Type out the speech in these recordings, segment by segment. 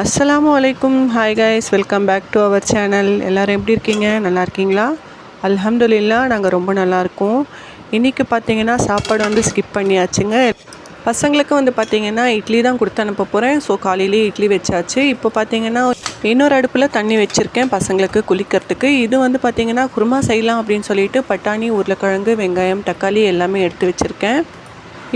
அஸ்ஸலாமு அலைக்கும் hi guys welcome back to our channel எல்லோரும் எப்படி இருக்கீங்க? நல்லா இருக்கீங்களா? அல்ஹம்துலில்லா நாங்கள் ரொம்ப நல்லாயிருக்கோம் இன்றைக்கி பார்த்தீங்கன்னா சாப்பாடு வந்து ஸ்கிப் பண்ணியாச்சுங்க. பசங்களுக்கு வந்து பார்த்திங்கன்னா இட்லி தான் கொடுத்து அனுப்ப போகிறேன் ஸோ காலையிலேயே இட்லி வச்சாச்சு. இப்போ பார்த்தீங்கன்னா இன்னொரு அடுப்பில் தண்ணி வச்சுருக்கேன் பசங்களுக்கு குளிக்கிறதுக்கு. இது வந்து பார்த்திங்கன்னா குருமா செய்யலாம் அப்படின்னு சொல்லிட்டு பட்டாணி உருளைக்கிழங்கு வெங்காயம் தக்காளி எல்லாமே எடுத்து வச்சுருக்கேன்.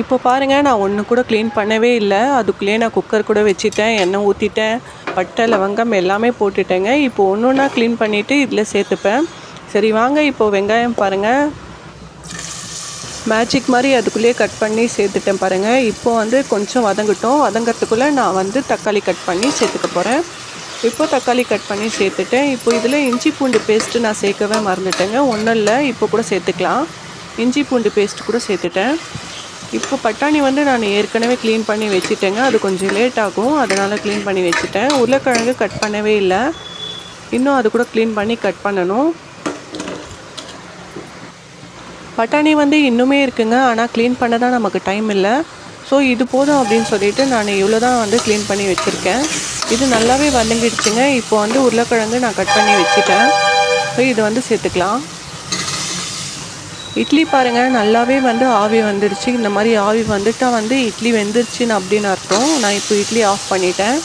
இப்போ பாருங்கள் நான் ஒன்று கூட க்ளீன் பண்ணவே இல்லை. அதுக்குள்ளேயே நான் குக்கர் கூட வச்சுட்டேன் எண்ணெய் ஊற்றிட்டேன் பட்டை லவங்கம் எல்லாமே போட்டுட்டேங்க. இப்போ ஒன்று ஒன்றா க்ளீன் பண்ணிவிட்டு இதில் சேர்த்துப்பேன். சரி வாங்க இப்போ வெங்காயம் பாருங்கள் மேஜிக் மாதிரி அதுக்குள்ளேயே கட் பண்ணி சேர்த்துட்டேன் பாருங்கள் இப்போ வந்து கொஞ்சம் வதங்கட்டும். வதங்கிறதுக்குள்ளே நான் வந்து தக்காளி கட் பண்ணி சேர்த்துக்க போகிறேன் இப்போ தக்காளி கட் பண்ணி சேர்த்துட்டேன். இப்போ இதில் இஞ்சி பூண்டு பேஸ்ட்டு நான் சேர்க்கவே மறந்துட்டேங்க. ஒன்றும் இல்லை இப்போ கூட சேர்த்துக்கலாம். இஞ்சி பூண்டு பேஸ்ட் கூட சேர்த்துட்டேன். இப்போ பட்டாணி வந்து நான் ஏற்கனவே க்ளீன் பண்ணி வச்சுட்டேங்க. அது கொஞ்சம் லேட் ஆகும். அதனால் க்ளீன் பண்ணி வச்சுட்டேன். உருளைக்கிழங்கு கட் பண்ணவே இல்லை. இன்னும் அது கூட க்ளீன் பண்ணி கட் பண்ணணும். பட்டாணி வந்து இன்னுமே இருக்குங்க. ஆனால் க்ளீன் பண்ண தான் நமக்கு டைம் இல்லை. ஸோ இது போதும் அப்படின்னு சொல்லிட்டு நான் இவ்வளோ தான் வந்து க்ளீன் பண்ணி வச்சுருக்கேன். இது நல்லாவே வந்துங்கிடுச்சுங்க இப்போ வந்து உருளைக்கிழங்கு நான் கட் பண்ணி வச்சுட்டேன். ஸோ இது வந்து சேர்த்துக்கலாம். இட்லி பாருங்கள் நல்லாவே வந்து ஆவி வந்துடுச்சு இந்த மாதிரி ஆவி வந்துட்டால் வந்து இட்லி வெந்துருச்சுன்னு அப்படின்னு அர்த்தம். நான் இப்போ இட்லி ஆஃப் பண்ணிட்டேன்.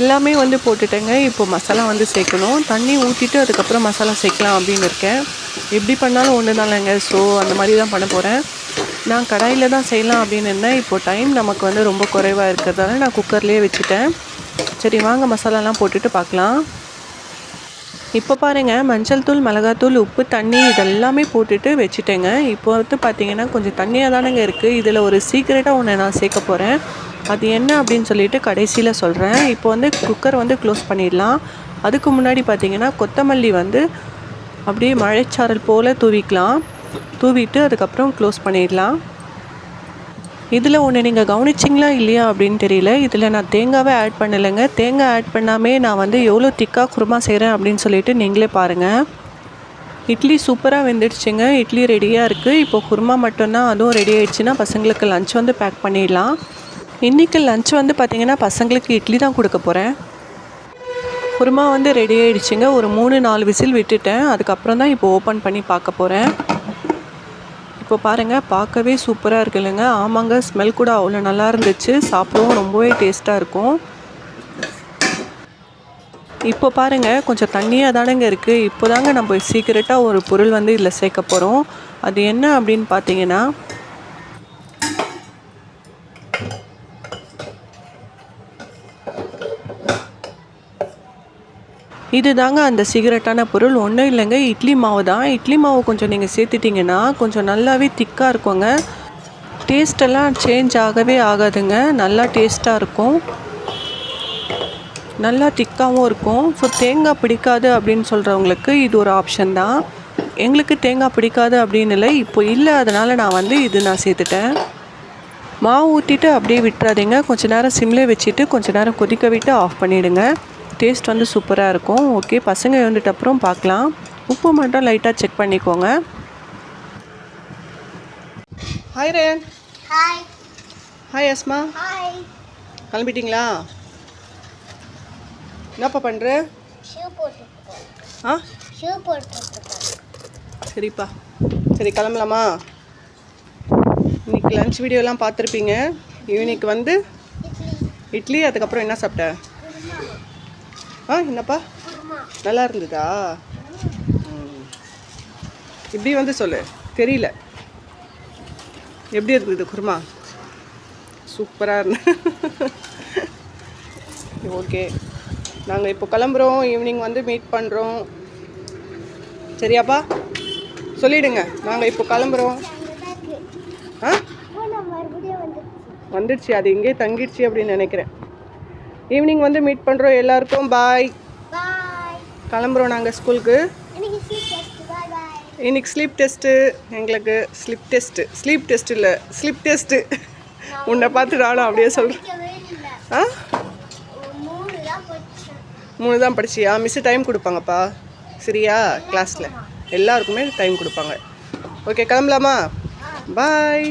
எல்லாமே வந்து போட்டுட்டேங்க. இப்போ மசாலா வந்து சேர்க்கணும். தண்ணி ஊற்றிட்டு அதுக்கப்புறம் மசாலா சேர்க்கலாம் அப்படின்னு இருக்கேன். எப்படி பண்ணாலும் ஒன்று தானேங்க. ஸோ அந்த மாதிரி தான் பண்ண போகிறேன் நான் கடாயில் தான் செய்யலாம் அப்படின்னு இருந்தேன். இப்போ டைம் நமக்கு வந்து ரொம்ப குறைவாக இருக்கிறதால நான் குக்கர்லேயே வச்சுட்டேன். சரி வாங்க மசாலாலாம் போட்டுட்டு பார்க்கலாம். இப்போ பாருங்கள் மஞ்சள் தூள் மிளகாத்தூள் உப்பு தண்ணி இதெல்லாமே போட்டுட்டு வச்சுட்டேங்க. இப்போ வந்து பார்த்தீங்கன்னா கொஞ்சம் தண்ணியாக தானேங்க இருக்குது இதில் ஒரு சீக்ரெட்டாக ஒன்று நான் சேர்க்க போகிறேன் அது என்ன அப்படின்னு சொல்லிட்டு கடைசியில் சொல்கிறேன் இப்போ வந்து குக்கர் வந்து க்ளோஸ் பண்ணிடலாம். அதுக்கு முன்னாடி பார்த்தீங்கன்னா கொத்தமல்லி வந்து அப்படியே மழைச்சாரல் போல் தூவிக்கலாம். தூவிட்டு அதுக்கப்புறம் க்ளோஸ் பண்ணிடலாம். இதில் ஒன்று நீங்கள் கவனிச்சிங்களா இல்லையா அப்படின்னு தெரியல. இதில் நான் தேங்காவே ஆட் பண்ணலைங்க. தேங்காய் ஆட் பண்ணாமே நான் வந்து எவ்வளோ திக்காக குருமா செய்கிறேன் அப்படின்னு சொல்லிட்டு நீங்களே பாருங்கள் இட்லி சூப்பராக வெந்துடுச்சுங்க. இட்லி ரெடியாக இருக்குது இப்போ குருமா மட்டும்தான் அதுவும் ரெடி ஆகிடுச்சுன்னா பசங்களுக்கு லஞ்ச் வந்து பேக் பண்ணிடலாம். இன்றைக்கி லஞ்ச் வந்து பார்த்திங்கன்னா பசங்களுக்கு இட்லி தான் கொடுக்க போகிறேன் குருமா வந்து ரெடி ஆகிடுச்சுங்க ஒரு மூணு நாலு விசில் விட்டுட்டேன். அதுக்கப்புறம் தான் இப்போ ஓப்பன் பண்ணி பார்க்க போகிறேன் இப்போ பாருங்கள் பார்க்கவே சூப்பராக இருக்கு இல்லைங்க. ஆமாங்க ஸ்மெல் கூட அவ்வளோ நல்லா இருந்துச்சு. சாப்பிடவும் ரொம்பவே டேஸ்ட்டாக இருக்கும். இப்போ பாருங்கள் கொஞ்சம் தண்ணியாக தானேங்க இருக்குது இப்போ தாங்க நம்ம சீக்கிரட்டாக ஒரு பொருள் வந்து இதில் சேர்க்க போகிறோம் அது என்ன அப்படின்னு பார்த்தீங்கன்னா இது தாங்க அந்த சிகரெட்டான பொருள். ஒன்றும் இல்லைங்க. இட்லி மாவு தான். இட்லி மாவு கொஞ்சம் நீங்கள் சேர்த்துட்டிங்கன்னா கொஞ்சம் நல்லாவே திக்காக இருக்குங்க. டேஸ்டெல்லாம் சேஞ்ச் ஆகவே ஆகாதுங்க. நல்லா டேஸ்ட்டாக இருக்கும். நல்லா திக்காகவும் இருக்கும். ஸோ தேங்காய் பிடிக்காது அப்படின்னு சொல்கிறவங்களுக்கு இது ஒரு ஆப்ஷன் தான். எங்களுக்கு தேங்காய் பிடிக்காது அப்படின்னு இல்லை. இப்போ இல்லை. அதனால் நான் வந்து இது நான் சேர்த்துட்டேன். மாவு ஊற்றிட்டு அப்படியே விட்டுறாதீங்க. கொஞ்சம் நேரம் சிம்லே வச்சுட்டு கொஞ்ச நேரம் கொதிக்க விட்டு ஆஃப் பண்ணிவிடுங்க டேஸ்ட் வந்து சூப்பராக இருக்கும். ஓகே பசங்க எழுந்துட்ட அப்புறம் பார்க்கலாம். உப்பு மட்டும் லைட்டாக செக் பண்ணிக்கோங்க. ஹாய் ரேன் ஹாய் ஹாய் அஸ்மா ஹாய் கிளம்பிட்டீங்களா? என்னப்பா பண்ணுற ஆ? சரிப்பா. சரி கிளம்பலாமா? இன்னைக்கு லஞ்ச் வீடியோலாம் பார்த்துருப்பீங்க. ஈவினிங் வந்து இட்லி. அதுக்கப்புறம் என்ன சாப்பிட்ட? ஆ என்னப்பா? நல்லா இருந்ததா. இப்படி வந்து சொல்லு. தெரியல. எப்படி இருந்தது குருமா? சூப்பராக இருந்தது ஓகே. நாங்கள் இப்போ கிளம்புறோம். ஈவினிங் வந்து மீட் பண்ணுறோம் சரியாப்பா? சொல்லிடுங்க. நாங்கள் இப்போ கிளம்புறோம். ஆ? வந்துடுச்சு. அது இங்கே தங்கிடுச்சு அப்படின்னு நினைக்கிறேன். ஈவினிங் வந்து மீட் பண்ணுறோம் எல்லாருக்கும். பாய் கிளம்புறோம் நாங்கள் ஸ்கூலுக்கு. இன்னைக்கு ஸ்லீப் டெஸ்ட்டு எங்களுக்கு ஸ்லிப் டெஸ்ட்டு ஸ்லீப் டெஸ்ட் இல்லை. ஸ்லிப் டெஸ்ட்டு உன்னை பார்த்து நானும் அப்படியே சொல்கிறேன் ஆ? மூணு தான் படிச்சியா? மிஸ்ஸு டைம் கொடுப்பாங்கப்பா. சரியா? கிளாஸில் எல்லாருக்குமே டைம் கொடுப்பாங்க. ஓகே கிளம்பலாமா? பாய்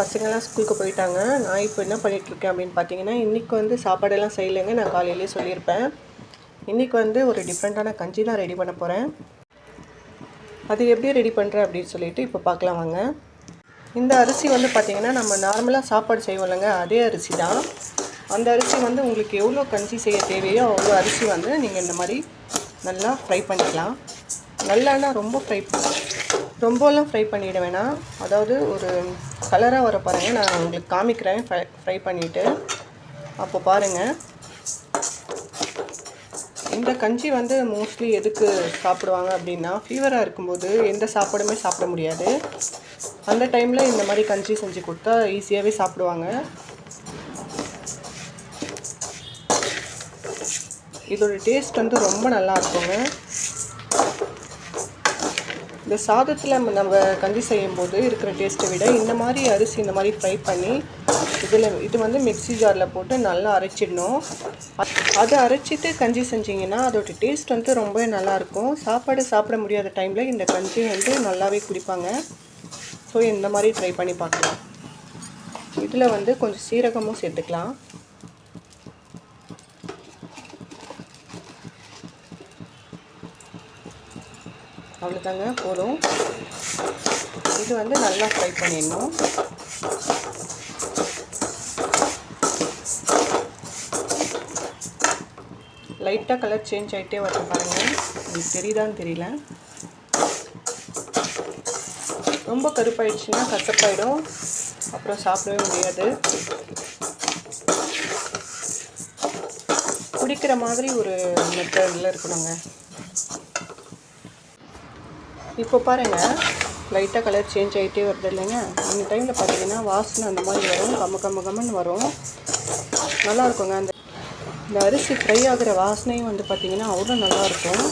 பசங்கள்லாம் ஸ்கூலுக்கு போயிட்டாங்க. நான் இப்போ என்ன பண்ணிகிட்ருக்கேன் அப்படின்னு பார்த்தீங்கன்னா இன்றைக்கி வந்து சாப்பாடெல்லாம் செய்யலைங்க. நான் காலையிலேயே சொல்லியிருப்பேன். இன்றைக்கி வந்து ஒரு டிஃப்ரெண்ட்டான கஞ்சி தான் ரெடி பண்ண போகிறேன் அது எப்படி ரெடி பண்ணுறேன் அப்படின்னு சொல்லிட்டு இப்போ பார்க்கலாம் வாங்க. இந்த அரிசி வந்து பார்த்திங்கன்னா நம்ம நார்மலாக சாப்பாடு செய்வோம்லங்க. அதே அரிசி தான். அந்த அரிசி வந்து உங்களுக்கு எவ்வளோ கஞ்சி செய்ய தேவையோ அவ்வளோ அரிசி வந்து நீங்கள் இந்த மாதிரி நல்லா ஃப்ரை பண்ணிக்கலாம். நல்லா ரொம்ப ஃப்ரை ரொம்பலாம் ஃப்ரை பண்ணிவிட வேணாம். அதாவது ஒரு கலராக வர பாருங்கள் நான் உங்களுக்கு காமிக்கிறேன். ஃப்ரை ஃப்ரை பண்ணிவிட்டு அப்போ பாருங்கள் இந்த கஞ்சி வந்து மோஸ்ட்லி எதுக்கு சாப்பிடுவாங்க அப்படின்னா ஃபீவராக இருக்கும்போது எந்த சாப்பாடுமே சாப்பிட முடியாது. அந்த டைமில் இந்த மாதிரி கஞ்சி செஞ்சு கொடுத்தா ஈஸியாகவே சாப்பிடுவாங்க. இதோட டேஸ்ட் வந்து ரொம்ப நல்லா இருக்குங்க. இந்த சாதத்தில் நம்ம கஞ்சி செய்யும்போது இருக்கிற டேஸ்ட்டை விட இந்த மாதிரி அரிசி இந்த மாதிரி ஃப்ரை பண்ணி இதில் இது வந்து மிக்ஸி ஜாரில் போட்டு நல்லா அரைச்சிடணும். அதை அரைச்சிட்டு கஞ்சி செஞ்சிங்கன்னா அதோட டேஸ்ட் வந்து ரொம்ப நல்லாயிருக்கும் சாப்பாடு சாப்பிட முடியாத டைமில் இந்த கஞ்சி வந்து நல்லாவே குடிப்பாங்க. ஸோ இந்த மாதிரி ட்ரை பண்ணி பார்க்கலாம். இதில் வந்து கொஞ்சம் சீரகமும் சேர்த்துக்கலாம். அவ்வளோதாங்க போதும். இது வந்து நல்லா ஃப்ரை பண்ணிடணும். லைட்டாக கலர் சேஞ்ச் ஆகிட்டே வர பாருங்கள் உங்களுக்கு தெரியுதான்னு தெரியல. ரொம்ப கருப்பாயிடுச்சுன்னா கசப்பாயிடும். அப்புறம் சாப்பிடவே முடியாது. குடிக்கிற மாதிரி ஒரு மெத்தடில் இருக்கணுங்க. இப்போ பாருங்கள் லைட்டாக கலர் சேஞ்ச் ஆகிட்டே வருது இல்லைங்க. அந்த டைமில் பார்த்தீங்கன்னா வாசனை அந்த மாதிரி வரும் கம்ம கம்ம கம்மன்னு வரும். நல்லா இருக்குங்க. அந்த இந்த அரிசி ஃப்ரை ஆகிற வாசனையும் வந்து பார்த்திங்கன்னா அவ்வளோ நல்லாயிருக்கும்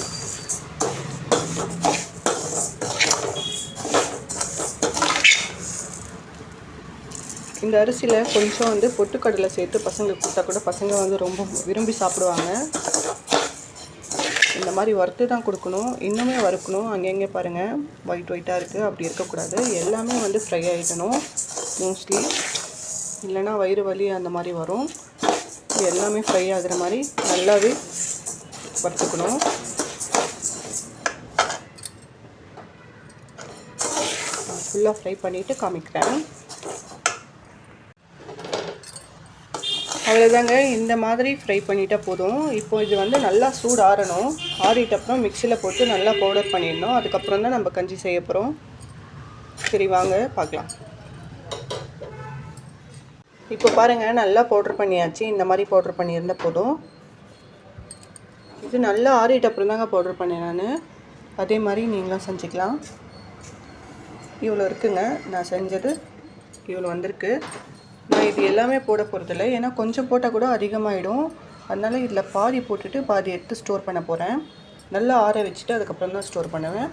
இந்த அரிசியில் கொஞ்சம் வந்து பொட்டுக்கடலை சேர்த்து பசங்களுக்கு கொடுத்தா கூட பசங்க வந்து ரொம்ப விரும்பி சாப்பிடுவாங்க. மாதிரி வறுத்து தான் கொடுக்கணும். இன்னுமே வறுக்கணும். அங்கங்கே பாருங்கள் ஒயிட் ஒயிட்டாக இருக்குது அப்படி இருக்கக்கூடாது. எல்லாமே வந்து ஃப்ரை ஆகிடணும் மோஸ்ட்லி இல்லைன்னா வயிறு வலி அந்த மாதிரி வரும். எல்லாமே ஃப்ரை ஆகிற மாதிரி நல்லாவே வறுத்துக்கணும். ஃபுல்லாக ஃப்ரை பண்ணிவிட்டு காமிக்கிறேன். அவ்வளோதாங்க இந்த மாதிரி ஃப்ரை பண்ணிட்டால் போதும். இப்போ இது வந்து நல்லா சூடு ஆறணும் ஆறிட்டப்புறம் மிக்சியில் போட்டு நல்லா பவுடர் பண்ணிடணும். அதுக்கப்புறம் தான் நம்ம கஞ்சி செய்ய போகிறோம் சரி வாங்க பார்க்கலாம். இப்போ பாருங்கள் நல்லா பவுடர் பண்ணியாச்சு. இந்த மாதிரி பவுடர் பண்ணியிருந்தால் போதும். இது நல்லா ஆறிட்ட அப்புறம் தாங்க பவுடர் பண்ணேன் நான். அதே மாதிரி நீங்களும் செஞ்சுக்கலாம். இவ்வளோ இருக்குங்க. நான் செஞ்சது இவ்வளோ வந்திருக்கு. நான் இது எல்லாமே போட போகிறதில்ல ஏன்னா கொஞ்சம் போட்டால் கூட அதிகமாகிடும் அதனால் இதில் பாதி போட்டுட்டு பாதி எடுத்து ஸ்டோர் பண்ண போகிறேன் நல்லா ஆற வச்சுட்டு அதுக்கப்புறம் தான் ஸ்டோர் பண்ணுவேன்.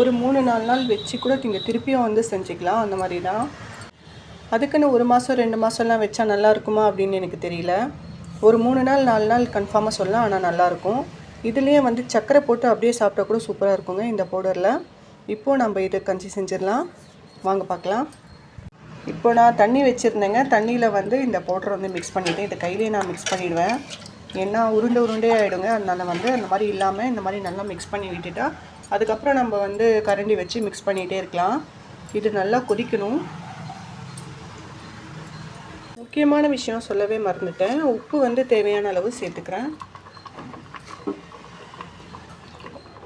ஒரு மூணு நாலு நாள் வச்சு கூட நீங்கள் திருப்பியும் வந்து செஞ்சுக்கலாம். அந்த மாதிரி தான். அதுக்குன்னு ஒரு மாதம் ரெண்டு மாதம்லாம் வச்சா நல்லா இருக்குமா அப்படின்னு எனக்கு தெரியல. ஒரு மூணு நாள் நாலு நாள் கன்ஃபார்மாக சொல்லலாம் ஆனால் நல்லாயிருக்கும் இதுலேயே வந்து சக்கரை போட்டு அப்படியே சாப்பிட்டா கூட சூப்பராக இருக்குங்க இந்த பவுடரில் இப்போது நம்ம இதை கஞ்சி செஞ்சிடலாம். வாங்க பார்க்கலாம். இப்போ நான் தண்ணி வச்சுருந்தேங்க. தண்ணியில் வந்து இந்த பவுட்ரு வந்து மிக்ஸ் பண்ணிவிட்டேன் இதை கையிலேயே நான் மிக்ஸ் பண்ணிவிடுவேன் ஏன்னா உருண்டை உருண்டே ஆகிடுங்க அதனால் வந்து அந்த மாதிரி இல்லாமல் இந்த மாதிரி நல்லா மிக்ஸ் பண்ணி விட்டுட்டா அதுக்கப்புறம் நம்ம வந்து கரண்டி வச்சு மிக்ஸ் பண்ணிகிட்டே இருக்கலாம். இது நல்லா கொதிக்கணும். முக்கியமான விஷயம் சொல்லவே மறந்துட்டேன். உப்பு வந்து தேவையான அளவு சேர்த்துக்கிறேன்.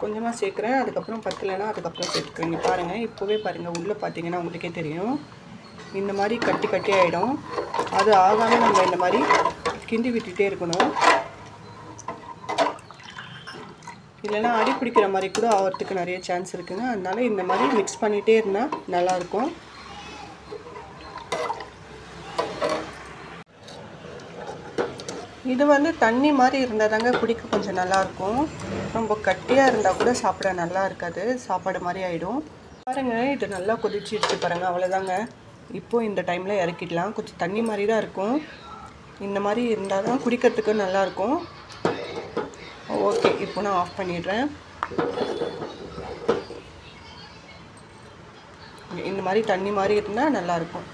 கொஞ்சமாக சேர்க்குறேன். அதுக்கப்புறம் பத்தலைன்னா அதுக்கப்புறம் சேர்த்துக்கிறேன். பாருங்கள் இப்போவே பாருங்கள் உள்ளே பார்த்தீங்கன்னா உங்களுக்கே தெரியும். இந்த மாதிரி கட்டி கட்டி ஆகிடும் அது ஆகாமல் நம்ம இந்த மாதிரி கிண்டி விட்டுட்டே இருக்கணும். இல்லைன்னா அடி பிடிக்கிற மாதிரி கூட ஆகிறதுக்கு நிறைய சான்ஸ் இருக்குங்க அதனால இந்த மாதிரி மிக்ஸ் பண்ணிகிட்டே இருந்தால் நல்லாயிருக்கும் இது வந்து தண்ணி மாதிரி இருந்தால் தாங்க குடிக்க கொஞ்சம் நல்லாயிருக்கும் ரொம்ப கட்டியாக இருந்தால் கூட சாப்பிட நல்லா இருக்காது. சாப்பாடு மாதிரி ஆகிடும் பாருங்க இது நல்லா கொதிச்சிடுச்சு பாருங்க அவ்வளோதாங்க இப்போது இந்த டைமில் இறக்கிடலாம். கொஞ்சம் தண்ணி மாதிரி தான் இருக்கும். இந்த மாதிரி இருந்தால் தான் குடிக்கிறதுக்கு நல்லாயிருக்கும் ஓகே இப்போ நான் ஆஃப் பண்ணிடுறேன். இந்த மாதிரி தண்ணி மாதிரி இருந்தால் நல்லாயிருக்கும்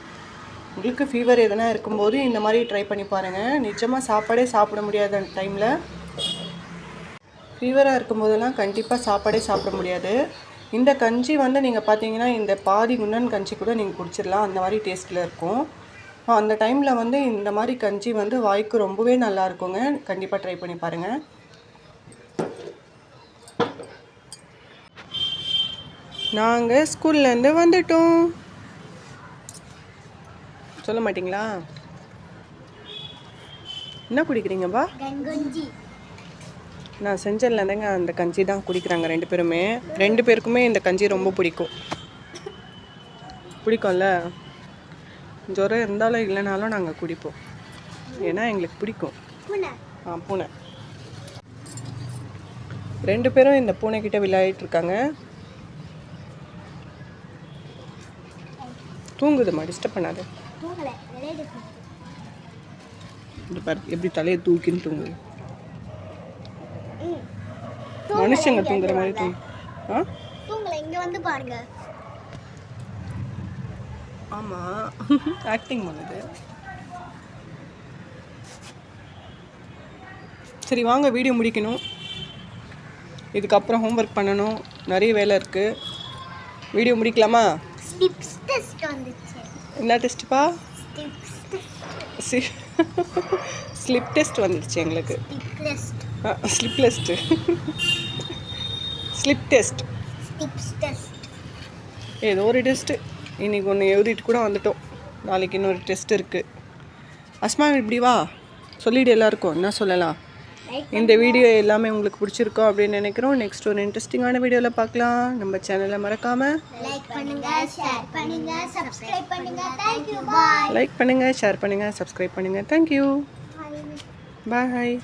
உங்களுக்கு ஃபீவர் எதனா இருக்கும்போது இந்த மாதிரி ட்ரை பண்ணி பாருங்கள் நிஜமாக சாப்பாடே சாப்பிட முடியாத டைமில் ஃபீவராக இருக்கும்போதெல்லாம் கண்டிப்பாக சாப்பாடே சாப்பிட முடியாது. இந்த கஞ்சி வந்து நீங்கள் பார்த்தீங்கன்னா இந்த பாதி குண்ணன் கஞ்சி கூட நீங்கள் குடிச்சிடலாம் அந்த மாதிரி டேஸ்ட்டில் இருக்கும். அந்த டைமில் வந்து இந்த மாதிரி கஞ்சி வந்து வாய்க்கு ரொம்பவே நல்லா இருக்குங்க. கண்டிப்பாக ட்ரை பண்ணி பாருங்கள் நாங்கள் ஸ்கூல்லேருந்து வந்துட்டோம். சொல்ல மாட்டிங்களா? என்ன குடிக்கிறீங்கப்பா? நான் செஞ்சதுலேருந்துங்க அந்த கஞ்சி தான் குடிக்கிறாங்க ரெண்டு பேருமே. ரெண்டு பேருக்குமே இந்த கஞ்சி ரொம்ப பிடிக்கும். பிடிக்கும்ல? ஜுரம் இருந்தாலும் இல்லைனாலும் நாங்கள் குடிப்போம். ஏன்னா எங்களுக்கு பிடிக்கும். ஆ பூனை. ரெண்டு பேரும் இந்த பூனைக்கிட்ட விளையாடிட்டு இருக்காங்க. தூங்குதுமா டிஸ்டர்ப் பண்ணாது. இந்த பாரு எப்படி தலையை தூக்கின்னு தூங்குது. மனுஷங்க தூங்குற மாதிரி தூங்கு. தூங்கலை இங்கே வந்து பாருங்க. ஆமாம் ஆக்டிங் பண்ணுது. சரி வாங்க வீடியோ முடிக்கணும். இதுக்கப்புறம் ஹோம்ஒர்க் பண்ணணும். நிறைய வேலை இருக்குது வீடியோ முடிக்கலாமா? என்ன டெஸ்ட்டுப்பா ஸ்லிப் டெஸ்ட் வந்துடுச்சு எங்களுக்கு. Slip test slip slip test ஏதோ ஒரு டெஸ்ட்டு இன்னைக்கு ஒன்று எழுதிட்டு கூட வந்துட்டோம். நாளைக்கு இன்னொரு டெஸ்ட் இருக்குது அஸ்மா இப்படி வா. சொல்லிடு எல்லாருக்கும். என்ன சொல்லலாம்? இந்த வீடியோ எல்லாமே உங்களுக்கு பிடிச்சிருக்கோம் அப்படின்னு நினைக்கிறோம். நெக்ஸ்ட் ஒரு இன்ட்ரெஸ்டிங்கான வீடியோவில் பார்க்கலாம். நம்ம சேனலை மறக்காமல் லைக் பண்ணுங்க ஷேர் பண்ணுங்க சப்ஸ்கிரைப் பண்ணுங்க. தேங்க் யூ பாய் லைக் பண்ணுங்கள் ஷேர் பண்ணுங்கள் சப்ஸ்கிரைப் பண்ணுங்கள் தேங்க்யூ பாய்